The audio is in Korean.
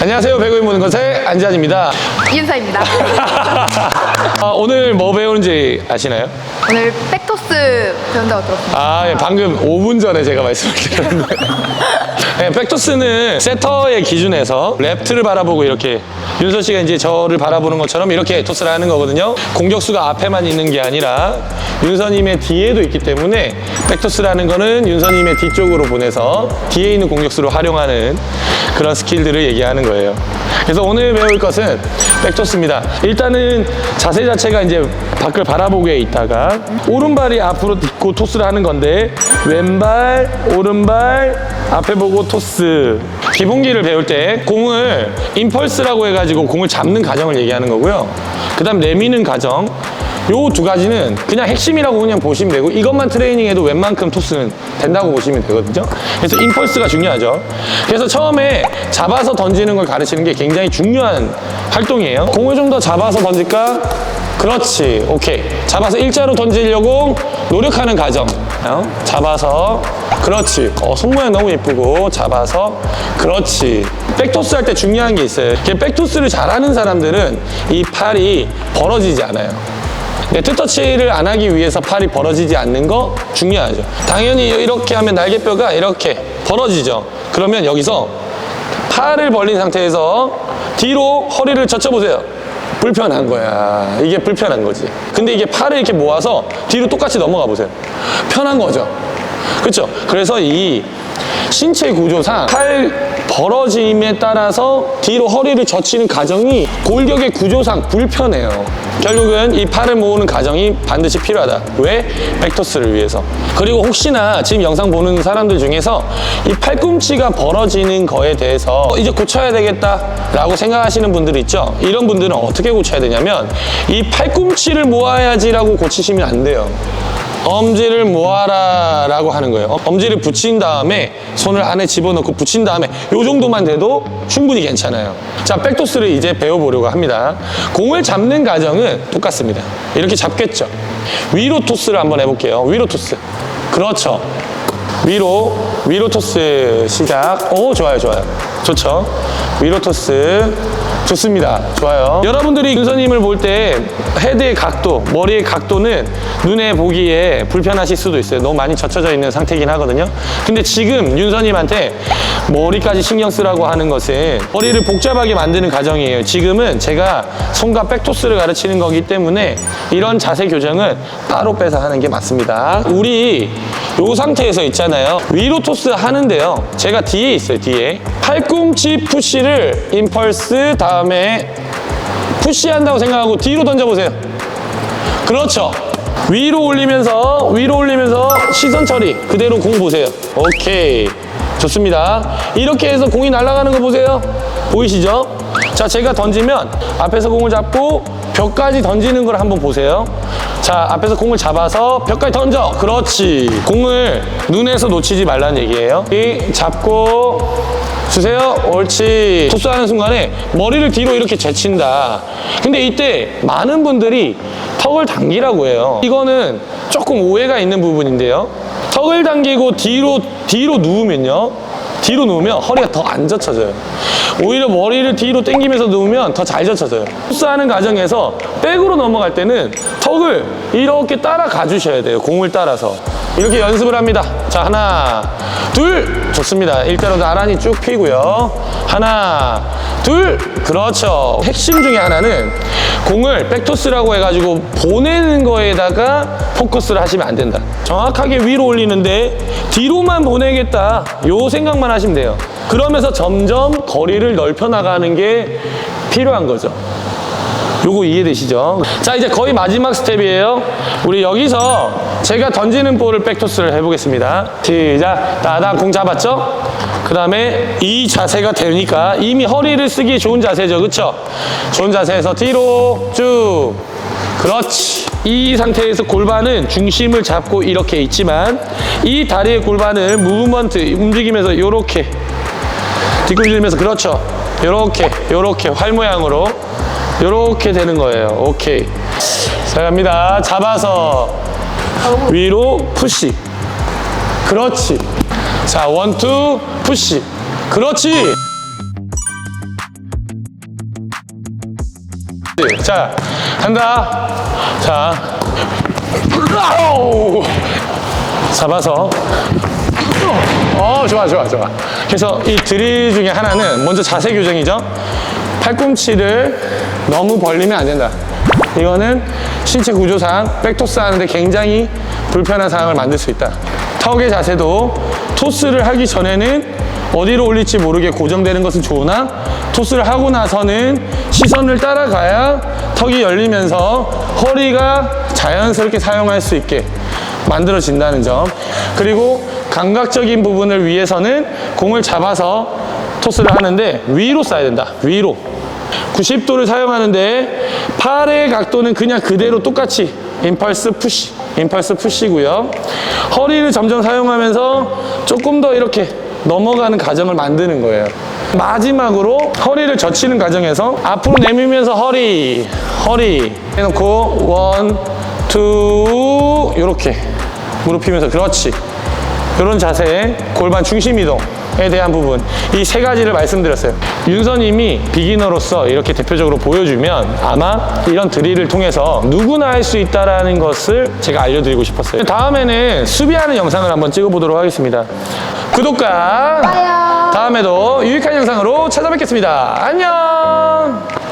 안녕하세요. 배구인 보는 것의 안지환입니다. 이은서입니다. 아, 오늘 뭐 배우는지 아시나요? 오늘 백토스 배운다고 들었습니다. 아, 예, 방금 5분 전에 제가 말씀을 드렸는데. 네, 백토스는 세터의 기준에서 레프트를 바라보고 이렇게 윤서 씨가 이제 저를 바라보는 것처럼 이렇게 토스를 하는 거거든요. 공격수가 앞에만 있는 게 아니라 윤서님의 뒤에도 있기 때문에 백토스라는 거는 윤서님의 뒤쪽으로 보내서 뒤에 있는 공격수를 활용하는 그런 스킬들을 얘기하는 거예요. 그래서 오늘 배울 것은 백토스입니다. 일단은 자세 자체가 이제 밖을 바라보게 있다가 오른발이 앞으로 딛고 토스를 하는 건데 왼발, 오른발 앞에 보고 토스. 기본기를 배울 때 공을 임펄스라고 해가지고 공을 잡는 과정을 얘기하는 거고요. 그 다음 내미는 과정. 요 두 가지는 그냥 핵심이라고 그냥 보시면 되고 이것만 트레이닝해도 웬만큼 토스는 된다고 보시면 되거든요. 그래서 임펄스가 중요하죠. 그래서 처음에 잡아서 던지는 걸 가르치는 게 굉장히 중요한 활동이에요. 공을 좀 더 잡아서 던질까? 그렇지. 오케이. 잡아서 일자로 던지려고 노력하는 과정. 어? 잡아서 그렇지. 어, 손 모양 너무 예쁘고 잡아서 그렇지. 백토스 할 때 중요한 게 있어요. 이렇게 백토스를 잘하는 사람들은 이 팔이 벌어지지 않아요. 네, 투터치를 안 하기 위해서 팔이 벌어지지 않는 거 중요하죠. 당연히 이렇게 하면 날개뼈가 이렇게 벌어지죠. 그러면 여기서 팔을 벌린 상태에서 뒤로 허리를 젖혀보세요. 불편한 거야. 이게 불편한 거지. 근데 이게 팔을 이렇게 모아서 뒤로 똑같이 넘어가 보세요. 편한 거죠. 그렇죠? 그래서 이 신체 구조상 팔 벌어짐에 따라서 뒤로 허리를 젖히는 과정이 골격의 구조상 불편해요. 결국은 이 팔을 모으는 과정이 반드시 필요하다. 왜? 백토스를 위해서. 그리고 혹시나 지금 영상 보는 사람들 중에서 이 팔꿈치가 벌어지는 거에 대해서 어, 이제 고쳐야 되겠다라고 생각하시는 분들 있죠? 이런 분들은 어떻게 고쳐야 되냐면 이 팔꿈치를 모아야지라고 고치시면 안 돼요. 엄지를 모아라 라고 하는 거예요. 어, 엄지를 붙인 다음에 손을 안에 집어넣고 붙인 다음에 요 정도만 돼도 충분히 괜찮아요. 자, 백토스를 이제 배워보려고 합니다. 공을 잡는 과정은 똑같습니다. 이렇게 잡겠죠. 위로 토스를 한번 해볼게요. 위로 토스. 그렇죠. 위로, 위로 토스 시작. 오, 좋아요, 좋아요. 좋죠. 위로 토스. 좋습니다. 좋아요. 여러분들이 윤서님을 볼 때 헤드의 각도, 머리의 각도는 눈에 보기에 불편하실 수도 있어요. 너무 많이 젖혀져 있는 상태이긴 하거든요. 근데 지금 윤서님한테 머리까지 신경 쓰라고 하는 것은 머리를 복잡하게 만드는 과정이에요. 지금은 제가 손과 백토스를 가르치는 거기 때문에 이런 자세 교정은 따로 빼서 하는 게 맞습니다. 우리 요 상태에서 있잖아요. 위로 토스 하는데요. 제가 뒤에 있어요, 뒤에. 팔꿈치 푸시를 임펄스 다음에 푸시한다고 생각하고 뒤로 던져보세요. 그렇죠. 위로 올리면서, 위로 올리면서 시선 처리. 그대로 공 보세요. 오케이. 좋습니다. 이렇게 해서 공이 날아가는 거 보세요. 보이시죠? 자, 제가 던지면 앞에서 공을 잡고 벽까지 던지는 걸 한번 보세요. 자, 앞에서 공을 잡아서 벽까지 던져. 그렇지. 공을 눈에서 놓치지 말라는 얘기예요. 이 잡고 주세요. 옳지. 토스하는 순간에 머리를 뒤로 이렇게 제친다. 근데 이때 많은 분들이 턱을 당기라고 해요. 이거는 조금 오해가 있는 부분인데요. 턱을 당기고 뒤로, 뒤로 누우면요. 뒤로 누우면 허리가 더 안 젖혀져요. 오히려 머리를 뒤로 당기면서 누우면 더 잘 젖혀져요. 토스하는 과정에서 백으로 넘어갈 때는 턱을 이렇게 따라가 주셔야 돼요. 공을 따라서. 이렇게 연습을 합니다. 자, 하나, 둘. 좋습니다. 일대로 나란히 쭉 피고요. 하나, 둘. 그렇죠. 핵심 중에 하나는 공을 백토스라고 해가지고 보내는 거에다가 포커스를 하시면 안 된다. 정확하게 위로 올리는데 뒤로만 보내겠다. 요 생각만 하시면 돼요. 그러면서 점점 거리를 넓혀 나가는 게 필요한 거죠. 요거 이해되시죠? 자, 이제 거의 마지막 스텝이에요. 우리 여기서 제가 던지는 볼을 백토스를 해보겠습니다. 시작. 따당 공 잡았죠? 그 다음에 이 자세가 되니까 이미 허리를 쓰기 좋은 자세죠. 그쵸? 좋은 자세에서 뒤로 쭉. 그렇지. 이 상태에서 골반은 중심을 잡고 이렇게 있지만 이 다리의 골반을 무브먼트 움직이면서 이렇게 뒤꿈치면서 그렇죠. 요렇게 요렇게 활 모양으로 요렇게 되는 거예요. 오케이. 자 갑니다. 잡아서 위로 푸시. 그렇지. 자 원투 푸시. 그렇지. 자, 간다. 자. 잡아서. 어, 좋아, 좋아, 좋아. 그래서 이 드릴 중에 하나는 먼저 자세 교정이죠. 팔꿈치를 너무 벌리면 안 된다. 이거는 신체 구조상 백토스 하는데 굉장히 불편한 상황을 만들 수 있다. 턱의 자세도 토스를 하기 전에는 어디로 올릴지 모르게 고정되는 것은 좋으나 토스를 하고 나서는 시선을 따라가야 턱이 열리면서 허리가 자연스럽게 사용할 수 있게 만들어진다는 점. 그리고 감각적인 부분을 위해서는 공을 잡아서 토스를 하는데 위로 쏴야 된다. 위로. 90도를 사용하는데 팔의 각도는 그냥 그대로 똑같이 임펄스 푸시, 임펄스 푸시고요. 허리를 점점 사용하면서 조금 더 이렇게 넘어가는 과정을 만드는 거예요. 마지막으로 허리를 젖히는 과정에서 앞으로 내밀면서 허리, 허리 해놓고 원, 투 이렇게 무릎 펴면서 그렇지. 이런 자세, 골반 중심 이동 에 대한 부분 이 세 가지를 말씀드렸어요. 윤서님이 비기너로서 이렇게 대표적으로 보여주면 아마 이런 드릴을 통해서 누구나 할 수 있다라는 것을 제가 알려드리고 싶었어요. 다음에는 수비하는 영상을 한번 찍어보도록 하겠습니다. 구독과 좋아요. 다음에도 유익한 영상으로 찾아뵙겠습니다. 안녕.